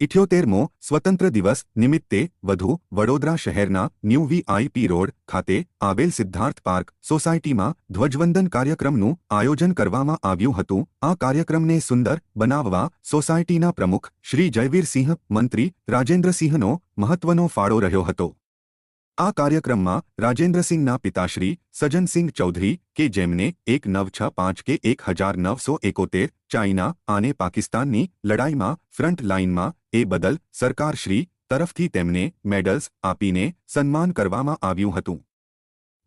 ઇઠ્યોતેરમો સ્વતંત્ર દિવસ નિમિત્તે વધુ વડોદરા શહેરના ન્યૂ વીઆઈપી રોડ ખાતે આવેલ સિદ્ધાર્થ પાર્ક સોસાયટીમાં ધ્વજવંદન કાર્યક્રમનું આયોજન કરવામાં આવ્યું હતું. આ કાર્યક્રમને સુંદર બનાવવા સોસાયટીના પ્રમુખ શ્રી જયવીરસિંહ મંત્રી રાજેન્દ્રસિંહનો મહત્વનો ફાળો રહ્યો હતો. આ કાર્યક્રમમાં રાજેન્દ્રસિંહના પિતાશ્રી સજનસિંહ ચૌધરી કે જેમને એક નવ છ પાંચ કે એક હજાર નવસો એકોતેર ચાઇના અને પાકિસ્તાનની લડાઈમાં ફ્રન્ટ લાઇનમાં એ બદલ સરકારશ્રી તરફથી તેમને મેડલ્સ આપીને સન્માન કરવામાં આવ્યું હતું.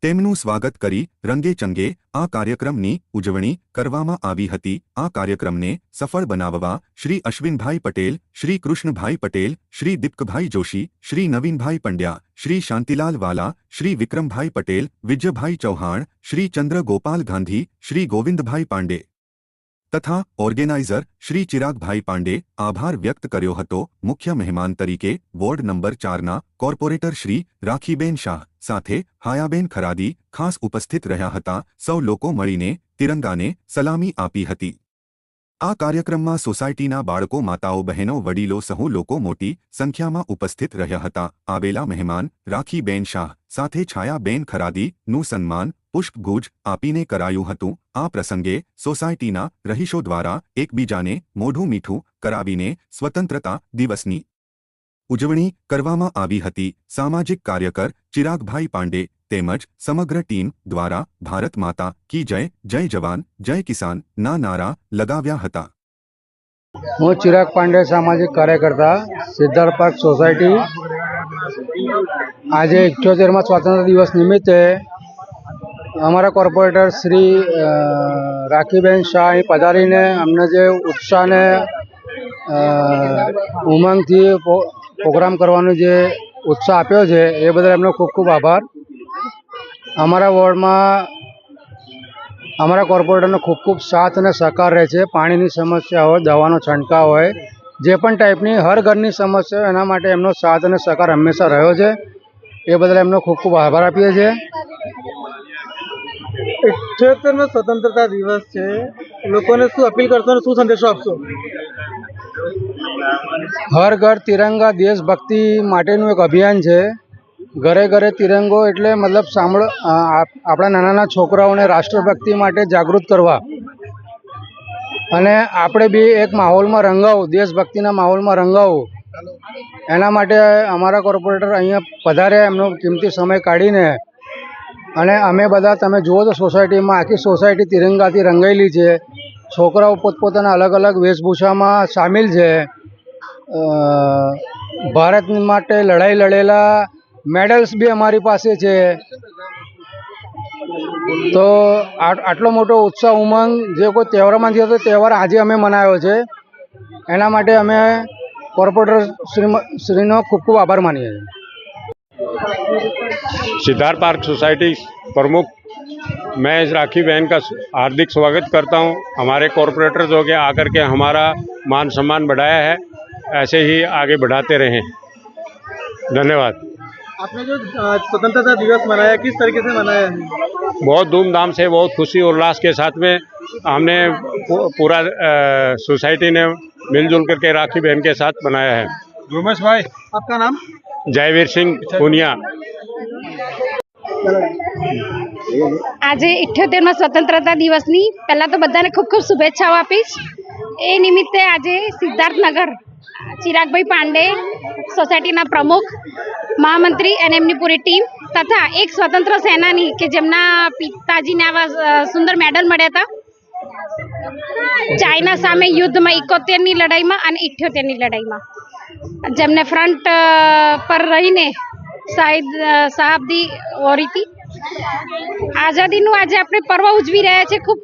તેમનું સ્વાગત કરી રંગેચંગે આ કાર્યક્રમની ઉજવણી કરવામાં આવી હતી. આ કાર્યક્રમને સફળ બનાવવા શ્રી અશ્વિનભાઈ પટેલ, શ્રી કૃષ્ણભાઈ પટેલ, શ્રી દીપકભાઈ જોશી, શ્રી નવીનભાઈ પંડ્યા, શ્રી શાંતિલાલ વાલા, શ્રી વિક્રમભાઈ પટેલ, વિજયભાઈ ચૌહાણ, શ્રી ચંદ્રગોપાલ ગાંધી, શ્રી ગોવિંદભાઈ પાંડે તથા ઓર્ગેનાઇઝર શ્રી ચિરાગભાઈ પાંડે આભાર વ્યક્ત કર્યો હતો. મુખ્ય મહેમાન તરીકે વોર્ડ નંબર ચારના કોર્પોરેટર શ્રી રાખીબેન શાહ સાથે હાયાબેન ખરાદી ખાસ ઉપસ્થિત રહ્યા હતા. સૌ લોકો મળીને તિરંગાને સલામી આપી હતી. આ કાર્યક્રમમાં સોસાયટીના બાળકો, માતાઓ, બહેનો, વડીલો સહુ લોકો મોટી સંખ્યામાં ઉપસ્થિત રહ્યા હતા. આવેલા મહેમાન રાખીબેન શાહ સાથે છાયાબેન ખરાદીનું સન્માન પુષ્પગુજ આપીને કરાયું હતું. આ પ્રસંગે સોસાયટીના રહીશો દ્વારા એકબીજાને મોઢું મીઠું કરાવીને સ્વતંત્રતા દિવસની ઉજવણી કરવામાં આવી હતી. સામાજિક કાર્યકર ચિરાગભાઈ પાંડે તેમજ સમગ્ર ટીમ દ્વારા ભારત માતા કી જય જય જવાન, જય કિસાન ના નારા લગાવ્યા હતા. હું ચિરાગ પાંડે સામાજિક કાર્યકર્તા, સિદ્ધાર્થ પાર્ક સોસાયટી. આજે ઇઠ્યોતેરમાં સ્વાતંત્ર્ય દિવસ નિમિત્તે અમારા કોર્પોરેટર શ્રી રાખીબેન શાહ અહીં પધારીને અમને જે ઉત્સાહને ઉમંગથી પ્રો- પ્રોગ્રામ કરવાનો જે ઉત્સાહ આપ્યો છે, એ બદલ એમનો ખૂબ ખૂબ આભાર. અમારા વોર્ડમાં, અમારા કોર્પોરેટરનો ખૂબ ખૂબ સાથ અને સહકાર રહે છે. પાણીની સમસ્યા હોય, દવાનો છંટકાવ હોય, જે પણ ટાઈપની હર ઘરની સમસ્યા હોય, એના માટે એમનો સાથ અને સહકાર હંમેશા રહ્યો છે. એ બદલ એમનો ખૂબ ખૂબ આભાર આપીએ છીએ. ઇઠ્યોતેરમો સ્વતંત્રતા દિવસ છે. લોકોને શું અપીલ કરશો અને શું સંદેશો આપશો? હર ઘર, તિરંગા, દેશભક્તિ માટેનું એક અભિયાન છે. ઘરે ઘરે તિરંગો એટલે મતલબ સાંભળો આપ- આપણા નાના નાના છોકરાઓને રાષ્ટ્રભક્તિ માટે જાગૃત કરવા. અને આપણે બી એક માહોલમાં રંગાવું, દેશભક્તિના માહોલમાં રંગાવું. એના માટે અમારા કોર્પોરેટર અહીંયા પધાર્યા, એમનો કિંમતી સમય કાઢીને અને અમે બધા, તમે જુઓ તો સોસાયટીમાં આખી સોસાયટી તિરંગાથી રંગાયેલી છે. છોકરાઓ પોતપોતાના અલગ અલગ વેશભૂષામાં સામેલ છે. ભારત માટે લડાઈ લડેલા મેડલ્સ બી અમારી પાસે છે. તો આટલો મોટો ઉત્સાહ ઉમંગ જે કોઈ તહેવારમાં થયો હતો તહેવાર આજે અમે મનાવ્યો છે. એના માટે અમે કોર્પોરેટર શ્રી શ્રીનો ખૂબ ખૂબ આભાર માનીએ છીએ. सिद्धार्थ पार्क सोसाइटी प्रमुख मैं इस राखी बहन का हार्दिक स्वागत करता हूँ। हमारे कॉरपोरेटर जो के आकर के हमारा मान सम्मान बढ़ाया है। ऐसे ही आगे बढ़ाते रहें। धन्यवाद। आपने जो स्वतंत्रता दिवस मनाया किस तरीके से मनाया? है बहुत धूमधाम से बहुत खुशी और उल्लास के साथ में हमने पूरा सोसाइटी ने मिलजुल करके राखी बहन के साथ मनाया है। रुमेश भाई। आपका नाम? जयवीर सिंह पुनिया। આજે ઇઠ્યોતેરમાં સ્વતંત્રતા દિવસની પહેલાં તો બધાને ખૂબ ખૂબ શુભેચ્છાઓ આપીશ. એ નિમિત્તે આજે સિદ્ધાર્થનગર ચિરાગભાઈ પાંડે સોસાયટીના પ્રમુખ, મહામંત્રી અને એમની પૂરી ટીમ તથા એક સ્વતંત્ર સેનાની કે જેમના પિતાજીને આવા સુંદર મેડલ મળ્યા હતા. ચાઇના સામે યુદ્ધમાં એકોતેરની લડાઈમાં અને ઇઠ્યોતેરની લડાઈમાં. જેમને ફ્રન્ટ પર રહીને શહાબદી ઓરી હતી આઝાદીનું આજે આપણે પર્વ ઉજવી રહ્યા છે. ખૂબ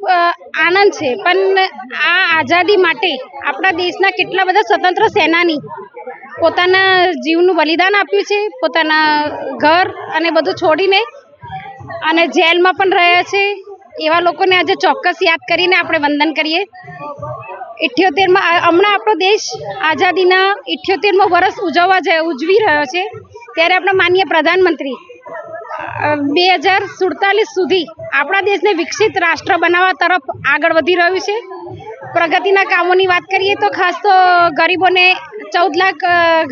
આનંદ છે. પણ આ આઝાદી માટે આપણા દેશના કેટલા બધા સ્વતંત્ર સેનાની પોતાના જીવનું બલિદાન આપ્યું છે. પોતાના ઘર અને બધું છોડીને અને જેલમાં પણ રહ્યા છે. એવા લોકોને આજે ચોક્કસ યાદ કરીને આપણે વંદન કરીએ. ઇઠ્યોતેરમાં હમણાં આપણો દેશ આઝાદીના ઇઠ્યોતેરમો વર્ષ ઉજવવા ઉજવી રહ્યો છે. ત્યારે આપણા માનીય પ્રધાનમંત્રી બે હજાર સુડતાલીસ સુધી આપણા દેશને વિકસિત રાષ્ટ્ર બનાવવા તરફ આગળ વધી રહ્યું છે. પ્રગતિના કામોની વાત કરીએ તો ખાસ તો ગરીબોને, ચૌદ લાખ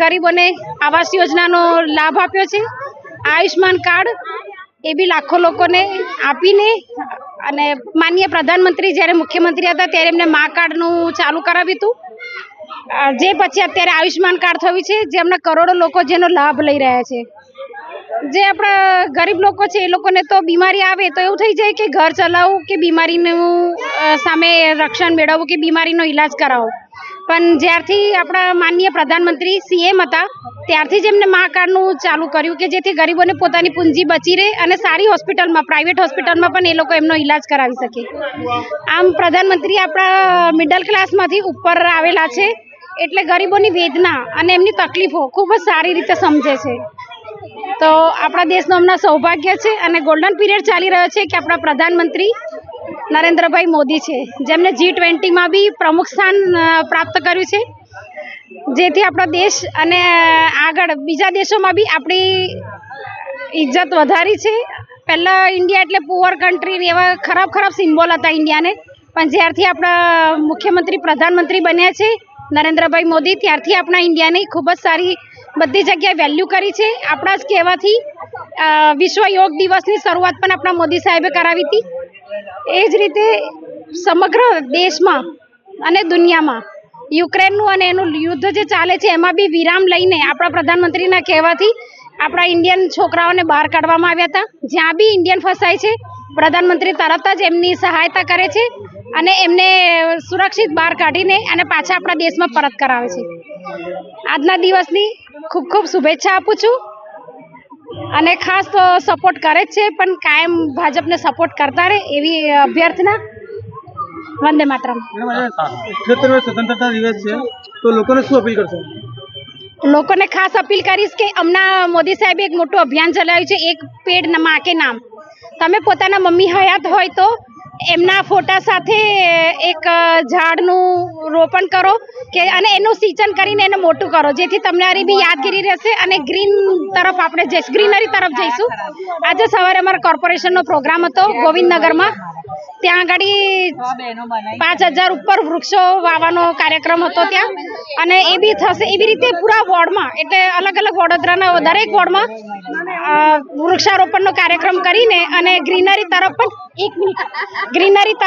ગરીબોને આવાસ યોજનાનો લાભ આપ્યો છે. આયુષ્માન કાર્ડ એ બી લાખો લોકોને આપીને અને માનીય પ્રધાનમંત્રી જ્યારે મુખ્યમંત્રી હતા ત્યારે એમને મા કાર્ડનું ચાલુ કરાવ્યું હતું. જે પછી અત્યારે આયુષ્માન કાર્ડ થયું છે જેમના કરોડો લોકો જેનો લાભ લઈ રહ્યા છે. જે આપણા ગરીબ લોકો છે, એ લોકોને તો બીમારી આવે તો એવું થઈ જાય કે ઘર ચલાવવું કે બીમારીનું સામે રક્ષણ મેળવવું કે બીમારીનો ઈલાજ કરાવો. પણ જ્યારથી આપણા માનનીય પ્રધાનમંત્રી સીએમ હતા, ત્યારથી જ એમને મા કાર્ડનું ચાલુ કર્યું કે જેથી ગરીબોને પોતાની પૂંજી બચી રહે અને સારી હોસ્પિટલમાં, પ્રાઇવેટ હોસ્પિટલમાં પણ એ લોકો એમનો ઈલાજ કરાવી શકે. આમ પ્રધાનમંત્રી આપણા મિડલ ક્લાસમાંથી ઉપર આવેલા છે, એટલે ગરીબોની વેદના અને એમની તકલીફો ખૂબ જ સારી રીતે સમજે છે. તો આપણા દેશનું હમણાં સૌભાગ્ય છે અને ગોલ્ડન પીરિયડ ચાલી રહ્યો છે કે આપણા પ્રધાનમંત્રી નરેન્દ્રભાઈ મોદી છે. જેમને જી ટ્વેન્ટીમાં બી પ્રમુખ સ્થાન પ્રાપ્ત કર્યું છે. જેથી આપણો દેશ અને આગળ બીજા દેશોમાં બી આપણી ઇજ્જત વધારી છે. પહેલાં ઇન્ડિયા એટલે પુઅર કન્ટ્રી એવા ખરાબ ખરાબ સિમ્બોલ હતા ઇન્ડિયાને પણ જ્યારથી આપણા મુખ્યમંત્રી, પ્રધાનમંત્રી બન્યા છે, નરેન્દ્રભાઈ મોદી, ત્યારથી આપણા ઇન્ડિયાની ખૂબ જ સારી બધી જગ્યાએ વેલ્યુ કરી છે. આપણા જ કહેવાથી વિશ્વ યોગ દિવસની શરૂઆત પણ આપણા મોદી સાહેબે કરાવી હતી. એ જ રીતે સમગ્ર દેશમાં અને દુનિયામાં યુક્રેનનું અને એનું યુદ્ધ જે ચાલે છે, એમાં બી વિરામ લઈને આપણા પ્રધાનમંત્રીના કહેવાથી આપણા ઇન્ડિયન છોકરાઓને બહાર કાઢવામાં આવ્યા હતા. જ્યાં બી ઇન્ડિયન ફસાય છે, પ્રધાનમંત્રી તરત જ એમની સહાયતા કરે છે અને એમને સુરક્ષિત બહાર કાઢીને અને પાછા આપણા દેશમાં પરત કરાવે છે. આજના દિવસની ખૂબ ખૂબ શુભેચ્છા આપું છું. અને ખાસ તો સપોર્ટ કરે જ છે પણ કાયમ ભાજપને સપોર્ટ કરતા રહે એવી અભ્યર્થના વંદે માતરમ. સ્વતંત્રતા દિવસ છે તો લોકોને શું અપીલ કરશો? લોકોને ખાસ અપીલ કરીશ કે હમણાં મોદી સાહેબે એક મોટું અભિયાન ચલાવ્યું છે એક પેડમાં કે નામ. તમે પોતાના મમ્મી હયાત હોય તો એમના ફોટા સાથે એક ઝાડનું રોપણ કરો કે, અને એનું સિંચન કરીને એને મોટું કરો, જેથી તમારી બી યાદગીરી રહેશે અને ગ્રીન તરફ આપણે જઈશ, ગ્રીનરી તરફ જઈશું. આજે સવારે અમારા કોર્પોરેશનનો પ્રોગ્રામ હતો ગોવિંદનગરમાં. ત્યાં આગળ પાંચ હજાર ઉપર વૃક્ષો વાવવાનો કાર્યક્રમ હતો ત્યાં. અને એ બી થશે, એવી રીતે પૂરા વોર્ડમાં, એટલે અલગ અલગ વડોદરાના, દરેક વોર્ડમાં વૃક્ષારોપણનો કાર્યક્રમ કરીને અને ગ્રીનરી તરફ પણ એક ગ્રીનરી તરફ